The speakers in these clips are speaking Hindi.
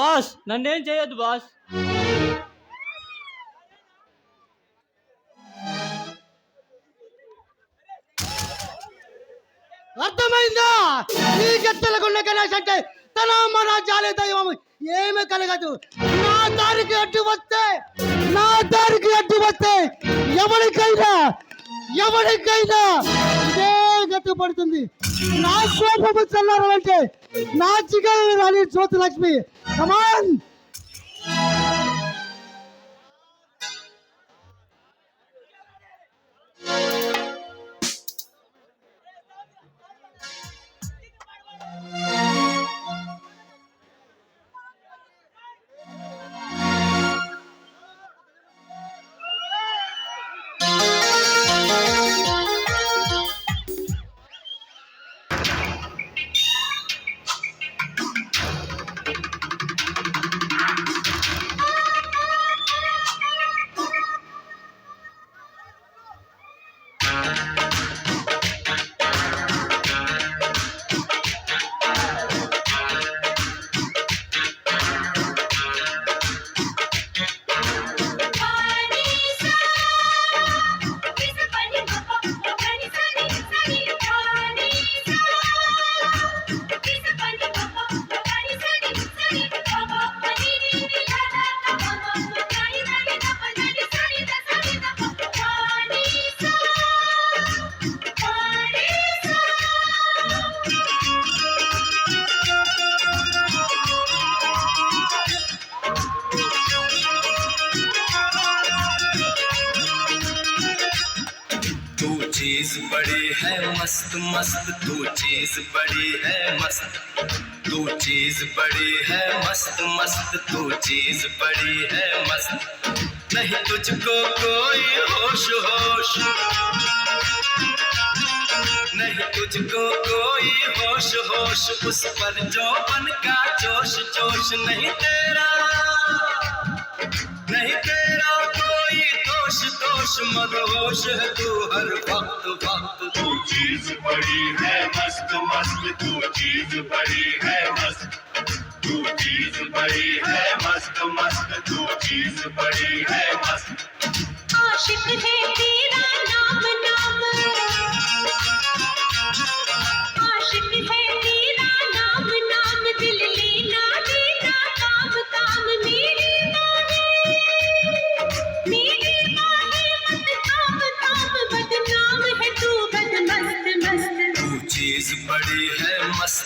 బాస్ నన్నేం చేయొద్దు బాస్. అర్థమైందా? ఈ గట్టలకున్న గణేష్ అంటే తన మన జాలే దైవం. ఏమి కలగదు. నా దారికి అడ్డు వస్తే నా దారికి అడ్డు వస్తే ఎవరికైనా ఎవరికైనా ఇదే గట్టు పడుతుంది. నా కోపము చల్లారంటే नाच गए ज्योति लक्ष्मी कमान बड़ी है मस्त मस्त, तू चीज़ बड़ी है मस्त। तू चीज़ बड़ी है मस्त मस्त, तू चीज़ बड़ी है मस्त। नहीं तुझको कोई होश होश। नहीं तुझको कोई होश होश। उस पर जो बन का जोश जोश। नहीं तेरा नहीं तेरा कोई मद होश मदहोश है तू हर वक्त वक्त। तू चीज़ बड़ी है मस्त मस्त तू चीज़ बड़ी है मस्त। तू चीज़ बड़ी है मस्त मस्त तू चीज़ बड़ी है मस्त। आशिक है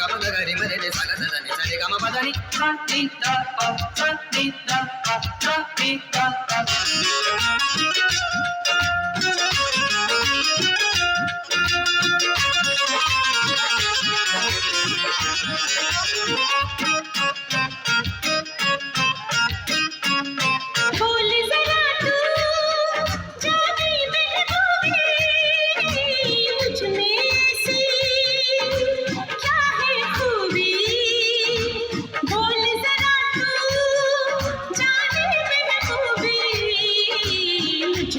గమ గరి మరి రే సగ సగ ని సరి గమ పద ని స ని ద ప స ని ద ప స ని ద ప तू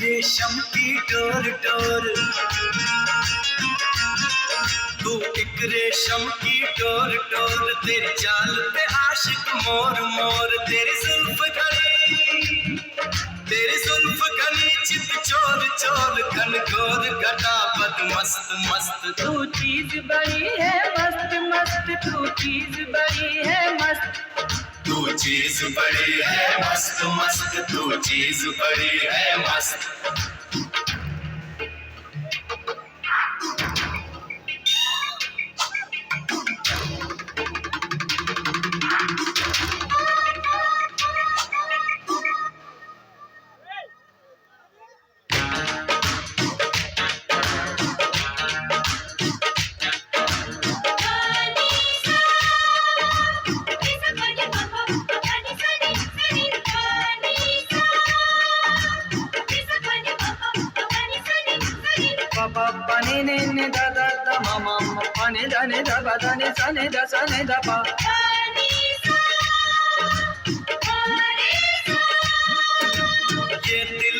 रेशम की डोर डोर। तू एक रेशम की डोर डोर। तेरी चाल पे आशिक मोर मोर। तेरी जुल्फ तेरी जुल्फ घनी चित चोर चोर। घन घोर घटा मस्त। मस्त तू चीज़ बड़ी है तू चीज बड़ी है मस्त। तू चीज बड़ी है मस्त मस्त। तू चीज बड़ी है मस्त। ప పని నిన్ని దద మమ పని దని దబ దని సని ద సని దప ఎత్తిల్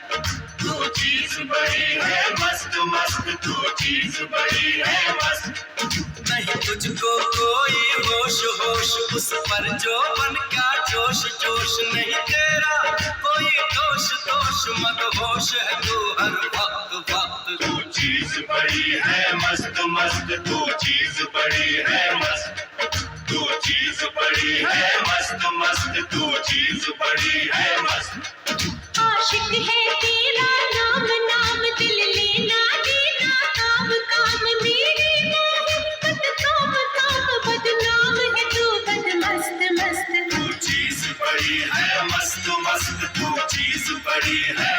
चीज़ बड़ी है मस्त मस्त तू चीज़ बड़ी है मस्त। नहीं तुझको कोई होश होश उस पर जो बन का जोश जोश नहीं तेरा। कोई दोष दोष मत होश है तू हर वक्त वक्त। तू चीज़ बड़ी है मस्त मस्त तू चीज़ बड़ी है मस्त। तू चीज़ बड़ी है मस्त मस्त तू चीज़ बड़ी है मस्त। आशिक है तेरा नाम नाम दिल लेना देना। काम काम मेरी मोहब्बत काम काम बदनाम है तू। बद मस्त मस्त तू चीज़ बड़ी है मस्त मस्त। तू चीज़ बड़ी है